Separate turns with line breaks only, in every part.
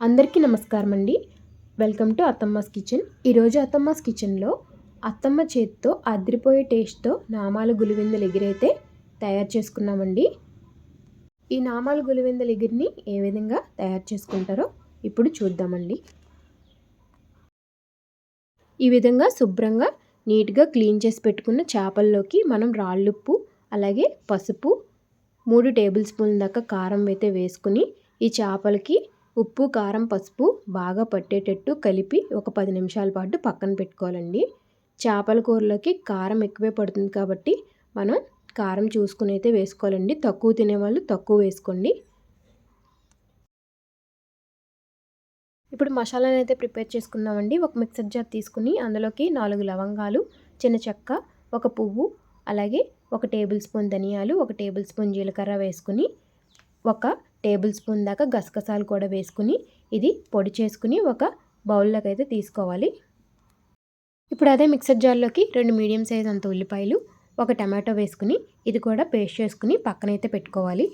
అందరికీ నమస్కారం అండి వెల్కమ్ టు అత్తమ్మస్ కిచెన్. ఈరోజు అత్తమ్మస్ కిచెన్లో అత్తమ్మ చేతితో అదిరిపోయే టేస్ట్తో నామాలు గులివిందలు ఎగిరైతే తయారు చేసుకున్నామండి. ఈ నామాలు గులివిందలు ఎగిరిని ఏ విధంగా తయారు చేసుకుంటారో ఇప్పుడు చూద్దామండి. ఈ విధంగా శుభ్రంగా నీట్గా క్లీన్ చేసి పెట్టుకున్న చేపల్లోకి మనం రాళ్ళుప్పు అలాగే పసుపు మూడు టేబుల్ స్పూన్ల దాకా కారం అయితే వేసుకుని ఈ చేపలకి ఉప్పు కారం పసుపు బాగా పట్టేటట్టు కలిపి ఒక పది నిమిషాల పాటు పక్కన పెట్టుకోవాలండి. చేపల కూరలోకి కారం ఎక్కువే పడుతుంది కాబట్టి మనం కారం చూసుకుని అయితే వేసుకోవాలండి. తక్కువ తినేవాళ్ళు తక్కువ వేసుకోండి. ఇప్పుడు మసాలాని అయితే ప్రిపేర్ చేసుకుందామండి. ఒక మిక్సర్ జార్ తీసుకుని అందులోకి నాలుగు లవంగాలు చిన్న చెక్క ఒక పువ్వు అలాగే ఒక టేబుల్ స్పూన్ ధనియాలు ఒక టేబుల్ స్పూన్ జీలకర్ర వేసుకుని ఒక టేబుల్ స్పూన్ దాకా గసగసాలు కూడా వేసుకుని ఇది పొడి చేసుకుని ఒక బౌల్లోకి అయితే తీసుకోవాలి. ఇప్పుడు అదే మిక్సర్ జార్లోకి రెండు మీడియం సైజ్ అంత ఉల్లిపాయలు ఒక టమాటో వేసుకుని ఇది కూడా పేస్ట్ చేసుకుని పక్కనైతే పెట్టుకోవాలి.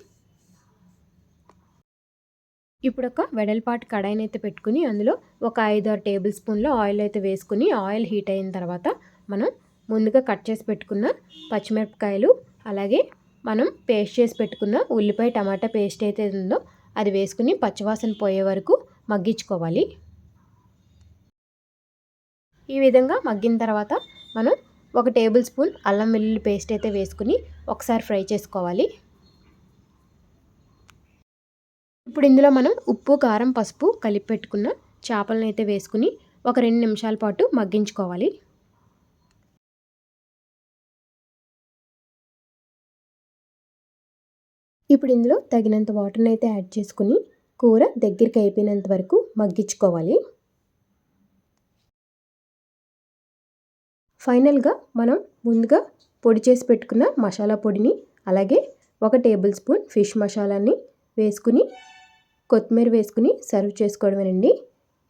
ఇప్పుడు ఒక వెడల్పాటు కడాయిని అయితే పెట్టుకుని అందులో ఒక ఐదు ఆరు టేబుల్ స్పూన్లో ఆయిల్ అయితే వేసుకుని ఆయిల్ హీట్ అయిన తర్వాత మనం ముందుగా కట్ చేసి పెట్టుకున్న పచ్చిమిరపకాయలు అలాగే మనం పేస్ట్ చేసి పెట్టుకున్న ఉల్లిపాయ టమాటా పేస్ట్ అయితే ఉందో అది వేసుకుని పచ్చివాసన పోయే వరకు మగ్గించుకోవాలి. ఈ విధంగా మగ్గిన తర్వాత మనం ఒక టేబుల్ స్పూన్ అల్లం వెల్లుల్లి పేస్ట్ అయితే వేసుకుని ఒకసారి ఫ్రై చేసుకోవాలి. ఇప్పుడు ఇందులో మనం ఉప్పు కారం పసుపు కలిపి పెట్టుకున్న చేపలను అయితే వేసుకుని ఒక రెండు నిమిషాల పాటు మగ్గించుకోవాలి. ఇప్పుడు ఇందులో తగినంత వాటర్ని అయితే యాడ్ చేసుకుని కూర దగ్గరికి అయిపోయినంత వరకు మగ్గించుకోవాలి. ఫైనల్గా మనం ముందుగా పొడి చేసి పెట్టుకున్న మసాలా పొడిని అలాగే ఒక టేబుల్ స్పూన్ ఫిష్ మసాలాని వేసుకుని కొత్తిమీర వేసుకుని సర్వ్ చేసుకోవడమేనండి.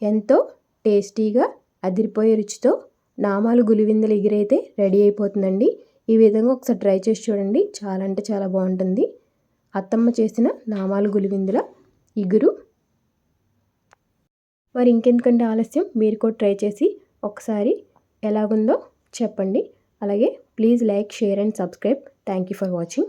ఎంతో టేస్టీగా అదిరిపోయే రుచితో నామాలు గులివిందలు ఎగిరైతే రెడీ అయిపోతుందండి. ఈ విధంగా ఒకసారి ట్రై చేసి చూడండి. చాలా అంటే చాలా బాగుంటుంది. అత్తమ్మ చేసిన నామాలు గులివిందుల ఇగురు. మరి ఇంకెందుకంటే ఆలస్యం? మీరు కూడా ట్రై చేసి ఒకసారి ఎలాగుందో చెప్పండి. అలాగే please like share and subscribe. Thank you for watching.